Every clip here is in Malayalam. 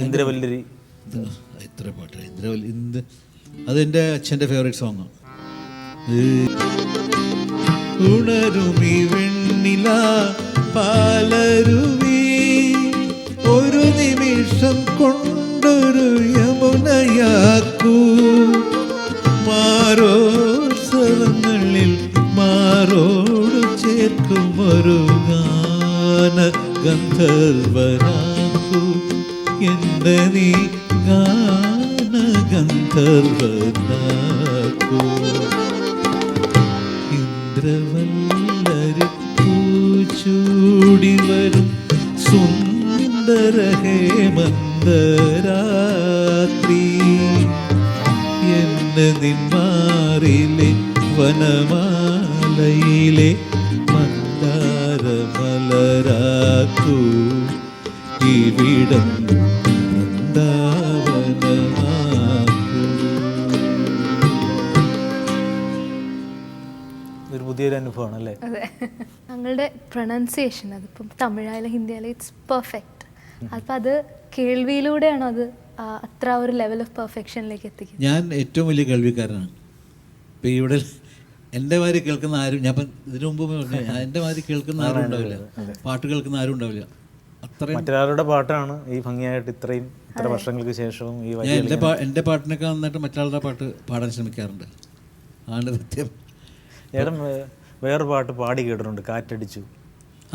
ഇന്ദ്രവല്ലരി. ഇത് ഇത്ര പാട്ട്. ഇന്ദ്രവല്ലി ഇന്ത് അതെന്റെ അച്ഛന്റെ ഫേവറേറ്റ് സോങ്ങാണ് ഉണരുമി വെണ്ണില പാലരുവി ഒരു നിമിഷം കൊണ്ടൊരു യമുനയാക്കൂ ഗന്ധർവനാക്കൂ എന്റെ നീ ഗാന ഗന്ധർവനാക്കൂ ഇന്ദ്രവല്ലരി പൂച്ചൂടി വരും സുന്ദര ഹേമന്തരാത്രി എന്നെ നിന്മാറിലെ വനമാലയിലെ മന്ദാരമലരാക്കൂ ഇവിടം ഒരു പുതിയൊരു അനുഭവമാണ് അല്ലേ അതെ. ഞങ്ങളുടെ പ്രൊണൗൺസിയേഷൻ അതിപ്പം തമിഴായാലും ഹിന്ദിയായാലും ഇറ്റ്സ് പെർഫെക്റ്റ് അപ്പം അത് കേൾവിയിലൂടെയാണോ അത് അത്ര ഒരു ലെവൽ ഓഫ് പെർഫെക്ഷനിലേക്ക് എത്തിക്കുന്നത്? ഞാൻ ഏറ്റവും വലിയ കേൾവിക്കാരനാണ്. ഇപ്പം ഇവിടെ എന്റെ മാതിരി കേൾക്കുന്ന ആരും ഞാൻ ഇതിനു മുമ്പ് പറഞ്ഞു എന്റെ മാതിരി കേൾക്കുന്ന ആരും ഉണ്ടാവില്ല. പാട്ട് കേൾക്കുന്ന ആരും ഉണ്ടാവില്ല. അത്രയും മറ്റൊരാളുടെ പാട്ടാണ് ഈ ഭംഗിയായിട്ട് ഇത്രയും ഇത്ര വർഷങ്ങൾക്ക് ശേഷവും ഈ ഞാൻ എന്റെ പാ എന്റെ പാട്ടിനൊക്കെ നന്നായിട്ട് മറ്റാളുടെ പാട്ട് പാടാൻ ശ്രമിക്കാറുണ്ട്. ആണ് സത്യം. ഏടം വേറെ പാട്ട് പാടി കേട്ടിട്ടുണ്ട് കാറ്റടിച്ചു.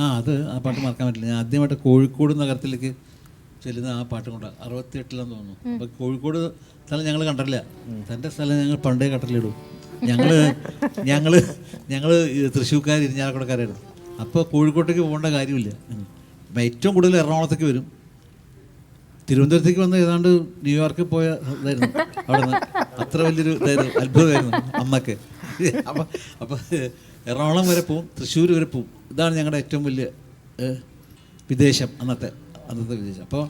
ആ അത് ആ പാട്ട് മറക്കാൻ പറ്റില്ല. ഞാൻ ആദ്യമായിട്ട് കോഴിക്കോട് നഗരത്തിലേക്ക് ചെല്ലുന്ന ആ പാട്ടും കൊണ്ട് അറുപത്തിയെട്ടിലെന്ന് തോന്നുന്നു. അപ്പോൾ കോഴിക്കോട് സ്ഥലം ഞങ്ങൾ കണ്ടില്ല തന്റെ സ്ഥലം ഞങ്ങൾ പണ്ടേ കണ്ടില്ലിടും ഞങ്ങൾ ഞങ്ങൾ ഞങ്ങൾ തൃശ്ശൂർക്കാർ ഇരിഞ്ഞാലക്കുടക്കാരായിരുന്നു. അപ്പോൾ കോഴിക്കോട്ടേക്ക് പോകേണ്ട കാര്യമില്ല. ഏറ്റവും കൂടുതൽ എറണാകുളത്തേക്ക് വരും. തിരുവനന്തപുരത്തേക്ക് വന്ന് ഏതാണ്ട് ന്യൂയോർക്കിൽ പോയ ഇതായിരുന്നു. അവിടെ നിന്ന് അത്ര വലിയൊരു ഇതായിരുന്നു അത്ഭുതമായിരുന്നു അമ്മയ്ക്ക്. അപ്പം അപ്പം എറണാകുളം വരെ പോവും തൃശ്ശൂർ വരെ പോവും. ഇതാണ് ഞങ്ങളുടെ ഏറ്റവും വലിയ വിദേശം അന്നത്തെ അന്നത്തെ വിദേശം. അപ്പോൾ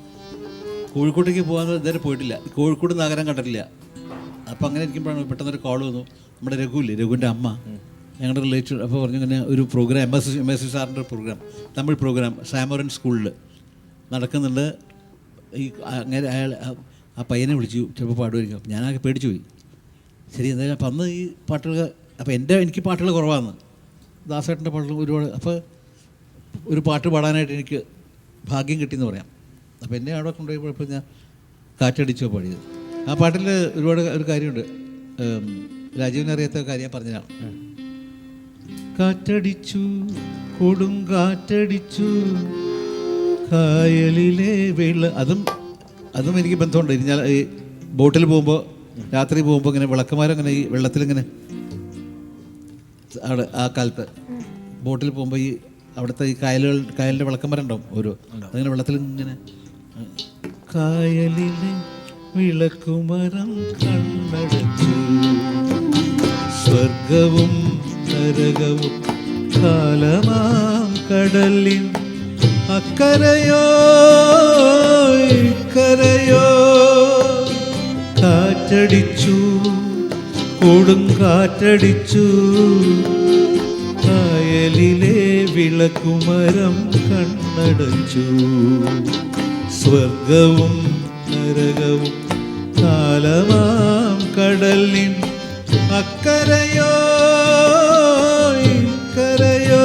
കോഴിക്കോട്ടേക്ക് പോകാൻ ഇതുവരെ പോയിട്ടില്ല. കോഴിക്കോട് നഗരം കണ്ടിട്ടില്ല. അപ്പോൾ അങ്ങനെ ഇരിക്കുമ്പോഴാണ് പെട്ടെന്നൊരു കോൾ വന്നു. നമ്മുടെ രഘുവില്ലേ? രഘുവിന്റെ അമ്മ. ഞങ്ങളുടെ റിലേറ്റീവ് അപ്പോൾ പറഞ്ഞു ഇങ്ങനെ ഒരു program M S M S സാറിന്റെ ഒരു പ്രോഗ്രാം തമിഴ് പ്രോഗ്രാം സാമോറൻ സ്കൂളിൽ നടക്കുന്നുണ്ട്. ഈ അങ്ങനെ അയാൾ ആ- പയ്യനെ വിളിച്ചു ചിലപ്പോൾ പാടുമായിരിക്കും. അപ്പം ഞാനാകെ പേടിച്ചു പോയി. ശരി എന്തായാലും അപ്പം അന്ന് ഈ പാട്ടുകൾ അപ്പോൾ എന്റെ എനിക്ക് പാട്ടുകൾ കുറവാണ് ദാസേട്ടന്റെ പാട്ടുകൾ ഒരുപാട് അപ്പോൾ ഒരു പാട്ട് പാടാനായിട്ട് എനിക്ക് ഭാഗ്യം കിട്ടിയെന്ന് പറയാം. അപ്പോൾ എന്നെ അവിടെ കൊണ്ടുപോയപ്പോഴപ്പോൾ ഞാൻ കാറ്റടിച്ചോ പാടിയത് ആ പാട്ടിൽ ഒരുപാട് ഒരു കാര്യമുണ്ട്. രാജീവിനറിയാത്ത കാര്യം ഞാൻ പറഞ്ഞതാണ് കാറ്റടിച്ചു കൊടും കാറ്റടിച്ചു കായലിലെ വെള്ള അതും അതും എനിക്ക് ബന്ധമുണ്ട്. ഇരിഞ്ഞാൽ ഈ ബോട്ടിൽ പോകുമ്പോൾ രാത്രി പോകുമ്പോൾ ഇങ്ങനെ വിളക്കുമാരങ്ങനെ ഈ വെള്ളത്തിലിങ്ങനെ അവിടെ ആ കാലത്ത് ബോട്ടിൽ പോകുമ്പോൾ ഈ അവിടുത്തെ ഈ കായലുകൾ കായലിന്റെ വിളക്കമരം ഉണ്ടാവും ഓരോ അങ്ങനെ വെള്ളത്തിൽ ഇങ്ങനെ കായലിലെ വിളക്കുമരം കണ്ണടച്ചു സ്വർഗവും നരകവും കാലമാം കടലിൻ അക്കരയോ ഇക്കരയോ. കാറ്റടിച്ചു കൊടും കാറ്റടിച്ചു കായലിലെ വിളക്കുമരം കണ്ണടച്ചു. സ്വർഗവും നരകവും കാലമാം കടലിൻ അക്കരയോ ഇക്കരയോ.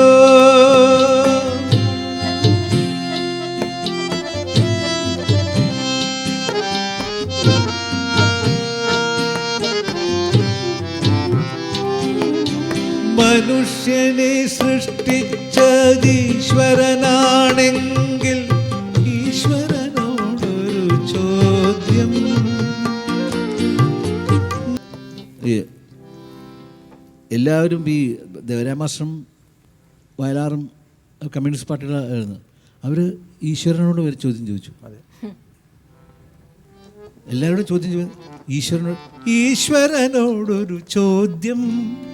മനുഷ്യനെ സൃഷ്ടിച്ചതീശ്വരനാണെങ്കിൽ എല്ലാവരും ഈ ദേവരാമാശ്രം വയലാറും കമ്മ്യൂണിസ്റ്റ് പാർട്ടികളായിരുന്നു അവർ ഈശ്വരനോട് ഒരു ചോദ്യം ചോദിച്ചു. എല്ലാവരോടും ചോദ്യം ചോദിച്ചു ഈശ്വരനോട് ഈശ്വരനോടൊരു ചോദ്യം.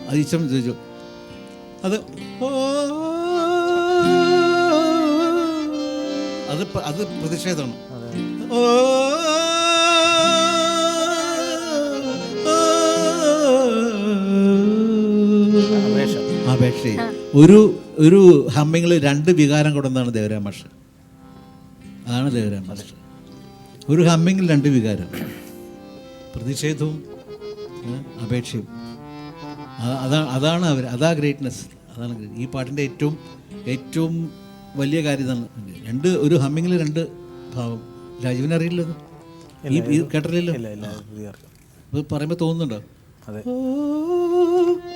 അത് ഈശ്വരൻ ചോദിച്ചു. അത് ഓ അത് അത് പ്രതിഷേധമാണ്. ഓ അപേക്ഷ ഒരു ഒരു ഹമ്മിങ്ങിൽ രണ്ട് വികാരം കൊടുന്നതാണ് ദേവരാം മാഷ്. അതാണ് ദേവരാം മാഷ്. ഒരു ഹമ്മിങ്ങിൽ രണ്ട് വികാരം. പ്രതിഷേധവും അപേക്ഷയും. അതാ അതാണ് അവർ അതാ ഗ്രേറ്റ്നെസ് അതാണ് ഈ പാട്ടിന്റെ ഏറ്റവും ഏറ്റവും വലിയ കാര്യം ഇതാണ്. രണ്ട് ഒരു ഹമ്മിങ്ങിൽ രണ്ട് ഭാവം. രാജീവിനെ അറിയില്ലത് ഈ കേട്ടില്ലല്ലോ പറയുമ്പോൾ തോന്നുന്നുണ്ടോ?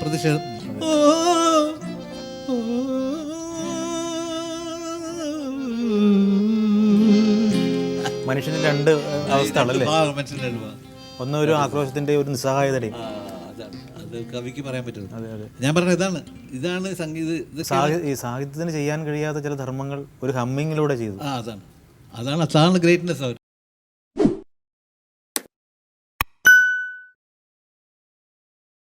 പ്രതിഷേധം. മനുഷ്യന് രണ്ട് അവസ്ഥകളല്ലേ? ഒന്ന് ഒരു ആക്രോശത്തിന്റെ ഒരു അത് കവിക്ക് പറയാൻ പറ്റുന്നത് ഞാൻ പറഞ്ഞ ഇതാണ്. ഇതാണ് സംഗീത ഈ സാഹിത്യത്തിന് ചെയ്യാൻ കഴിയാത്ത ചില ധർമ്മങ്ങൾ ഒരു ഹമ്മിങ്ങിലൂടെ ചെയ്തു. ആ അതാണ്. അതാണ് അതാണ് ഗ്രേറ്റ്നെസ് അവർ